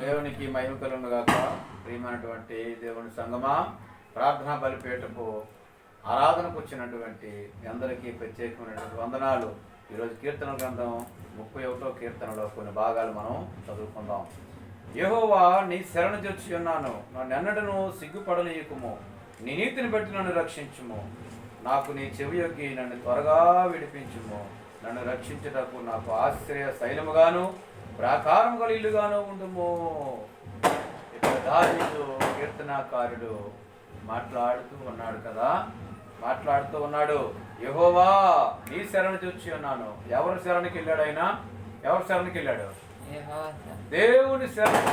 దేవునికి మహిమ కలుగుగాక ప్రియమైనటువంటి దేవుని సంగమా ప్రార్థనా బలిపేటకు ఆరాధనకు వచ్చినటువంటి మీ అందరికీ ప్రత్యేకమైనటువంటి వందనాలు. ఈరోజు కీర్తన గ్రంథం ముప్పై ఒకటో కీర్తనలో కొన్ని భాగాలు మనం చదువుకుందాం. యహోవా నీ శరణు తెచ్చి ఉన్నాను. నన్ను ఎన్నడను సిగ్గుపడనీయకుము. నీ నీతిని బట్టి నన్ను రక్షించుము. నాకు నీ చెవి యొక్క నన్ను త్వరగా విడిపించుము. నన్ను రక్షించుటకు నాకు ఆశ్రయ శైలముగాను ప్రాకారం గల ఇల్లుగాను ఉండుము. ఇక్కడ దావీదు కీర్తనాకారుడు మాట్లాడుతూ ఉన్నాడు కదా. మాట్లాడుతూ ఉన్నాడు యెహోవా నీ శరణు చూచి ఉన్నాను. ఎవరు శరణుకి వెళ్ళాడు ఆయన ఎవరు శరణుకి వెళ్ళాడు? దేవుని శరణు.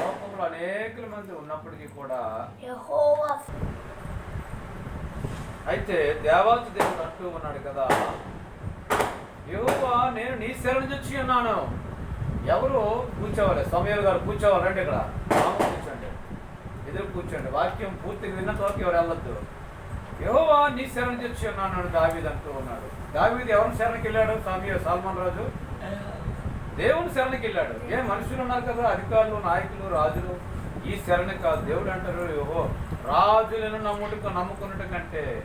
లోకంలో అనేక మంది ఉన్నప్పటికీ కూడా అయితే దేవాతి దేవుడు అంటూ ఉన్నాడు కదా యెహోవా నేను నీ శరణు చూచి ఉన్నాను. ఎవరు కూర్చోవాలి? సమయాలు గారు కూర్చోవాలంటే ఇక్కడ మామ కూర్చోండి. ఎదురు కూర్చోండి. వాక్యం పూర్తిగా విన్న తోకి ఎవరు వెళ్ళొద్దు. యహోవా నీ శరణ తెచ్చి ఉన్నాడు దావీద్ అంటూ ఉన్నాడు. దావీద్ ఎవరి శరణకి వెళ్ళాడు? స్వామి సల్మాన్ రాజు. దేవుని శరణకి వెళ్ళాడు. ఏ మనుషులు ఉన్నారు కదా? అధికారులు నాయకులు రాజులు. ఈ శరణ కాదు. దేవుడు అంటారు ఓహో రాజులను నమ్ముట నమ్ముకున్నట్టు కంటే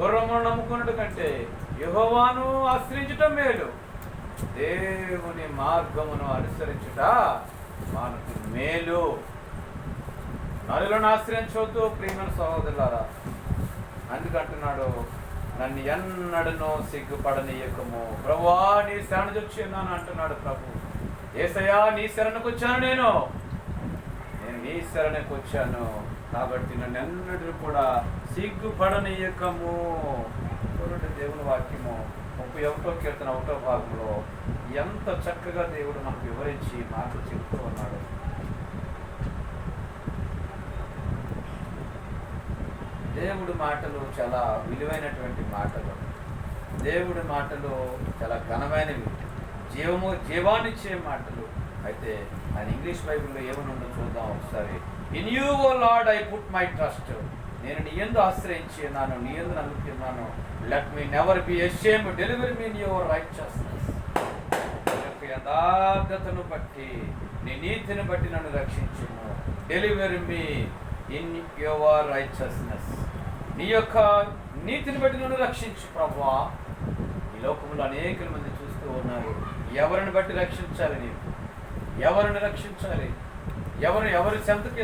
గుర్రమును నమ్ముకున్నట్టు కంటే యహోవాను ఆశ్రయించటం మేలు. దేవుని మార్గమును అనుసరించుట మనకు మేలు. నరులను ఆశ్రయించవద్దు ప్రియమైన సహోదరులారా. అందుకంటున్నాడు నన్ను ఎన్నడనో సిగ్గుపడనీయకము. ప్రభువా నీ శరణు అంటున్నాడు ప్రభు. ఏసయ్యా నీ శరణకు వచ్చాను నేను. నేను నీ శరణకు వచ్చాను. కాబట్టి నన్ను ఎన్నడూ కూడా సిగ్గుపడనీయకము. చూడండి దేవుని వాక్యము. ముప్పై ఒకటో కీర్తన ఒకటో భాగంలో ఎంత చక్కగా దేవుడు మనకు వివరించి మాకు చెబుతూ ఉన్నాడు. దేవుడి మాటలు చాలా విలువైనటువంటి మాటలు. దేవుడి మాటలు చాలా ఘనమైనవి. జీవము జీవానిచ్చే మాటలు. అయితే ఆయన ఇంగ్లీష్ బైబిల్లో ఏమని ఉందో చూద్దాం ఒకసారి. In you O Lord I put my trust నేను నీ ఎందు ఆశ్రయించి ఉన్నాను నీ ఎందు let me never be ashamed delivery me in your righteousness యొక్క యథార్థతను బట్టి నీ నీతిని బట్టి నన్ను రక్షించుము. Delivery me in your righteousness నీ యొక్క నీతిని బట్టి నన్ను రక్షించు ప్రభా ఈ లోకంలో అనేక మంది చూస్తూ ఉన్నారు. ఎవరిని బట్టి రక్షించాలి నీవు? ఎవరిని రక్షించాలి? ఎవరు ఎవరి చెంతకు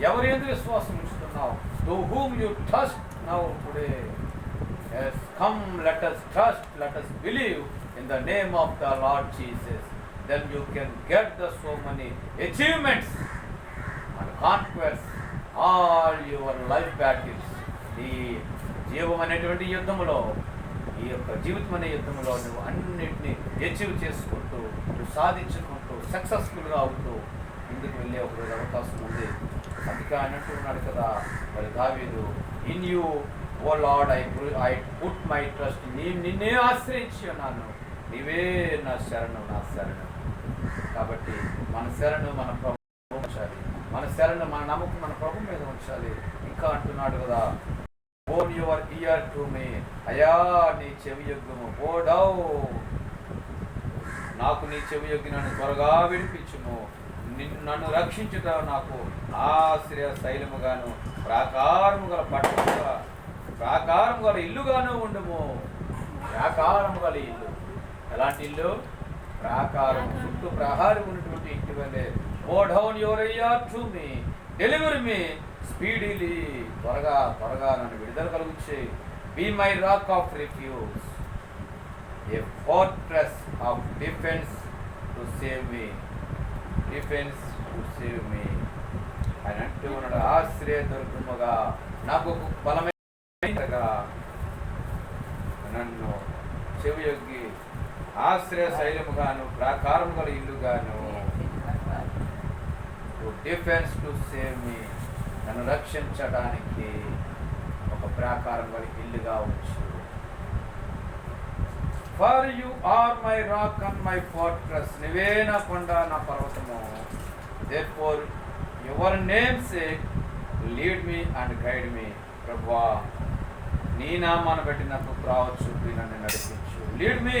ఎవరి ఎందుకు విశ్వాసం ఉంచుతున్నావు? To whom you trust now today has come, let us trust, let us believe in the name of the Lord Jesus. Then you can get the so many achievements and conquest all your life battles. ఈ జీవం అనేటువంటి యుద్ధంలో ఈ యొక్క జీవితం అనే యుద్ధంలో నువ్వు అన్నిటినీ అచీవ్ చేసుకుంటూ నువ్వు సాధించుకుంటూ సక్సెస్ఫుల్గా అవుతూ ముందుకు వెళ్ళే ఒక రోజు అవకాశం ఉంది. అందుకే ఆయన అంటున్నాడు కదా మరి దావీదు in you O Lord I I put my trust నీ నిన్నే ఆశ్రయించి ఉన్నాను నీవే నా శరణు నా శరణు. కాబట్టి మన శరణు మన ప్రభు ఉంచాలి. మన శరణు మన నమ్మకం మన ప్రభు మీద ఉంచాలి. ఇంకా అంటున్నాడు కదా own your ear to me అయా నీ చెవి యొగ్గము ఓడౌ. నాకు నీ చెవి యజ్ఞాన్ని త్వరగా విడిపించుము. నన్ను రక్షించుట నాకు ఆశ్రయ శైలముగాను ప్రాకారము గల పట్టణముగా ప్రాకారం గల ఇల్లుగాను ఉండము. ప్రాకారము గల ఇల్లు. ఎలాంటి ఇల్లు? ప్రాకారం చుట్టూ ప్రహారం ఉన్నటువంటి ఇంటి వల్లే O down your to me delivery me speedily. త్వరగా త్వరగా నన్ను విడుదల కలుగుచ్చే be my rock of refuge. A fortress of defence to save me. Defence to save me అని అంటూ ఉన్నాడు. ఆశ్రయ దుర్గముగా నాకు ఒక బలమైనగా నన్ను చెవియొగ్గి ఆశ్రయ శైలముగాను ప్రాకారం గల ఇల్లుగాను డిఫెన్స్ టు సేవ్ మీ నన్ను రక్షించడానికి ఒక ప్రాకారం గల ఇల్లుగా ఉంచు. For you are my rock and my fortress నువ్వే నా కొండ నా పర్వతము. Therefore your name sake lead me and guide me ప్రభా నీ నామాన్ని బట్టి నాకు త్రావ నన్ను నడిపించు. Lead me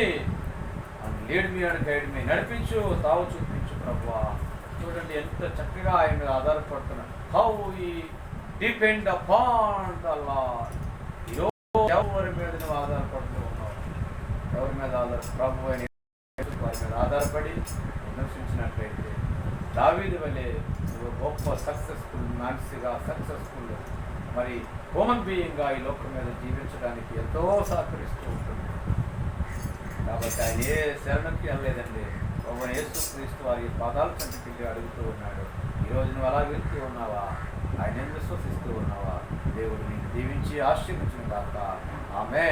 and lead me and guide me నడిపించు తావు చూపించు ప్రభా చూడండి ఎంత చక్కగా ఆయన మీద ఆధారపడుతున్నాడు how he depend upon the Lord ఎవరి మీద నువ్వు ఆధారపడుతూ ఉన్నావు ఎవరి మీద ఆధార ప్రభు అని వారి మీద ఆధారపడి విమర్శించినట్లయితే దావీది వల్లే గొప్ప సక్సెస్ఫుల్ మనిషిగా సక్సెస్ఫుల్ మరి హ్యూమన్ బీయింగ్గా ఈ లోకం మీద జీవించడానికి ఎంతో సహకరిస్తూ ఉంటుంది. కాబట్టి ఆయన ఏ శరణంకి వెళ్ళలేదండి. ఒక యేసు క్రీస్తు వారి పాదాల కంటికి వెళ్ళి అడుగుతూ ఉన్నాడు. ఈరోజు నువ్వు అలా వెళ్తూ ఉన్నావా? ఆయన విశ్వసిస్తూ ఉన్నావా? దేవుడు నేను దీవించి ఆశీర్వించిన కాక ఆమె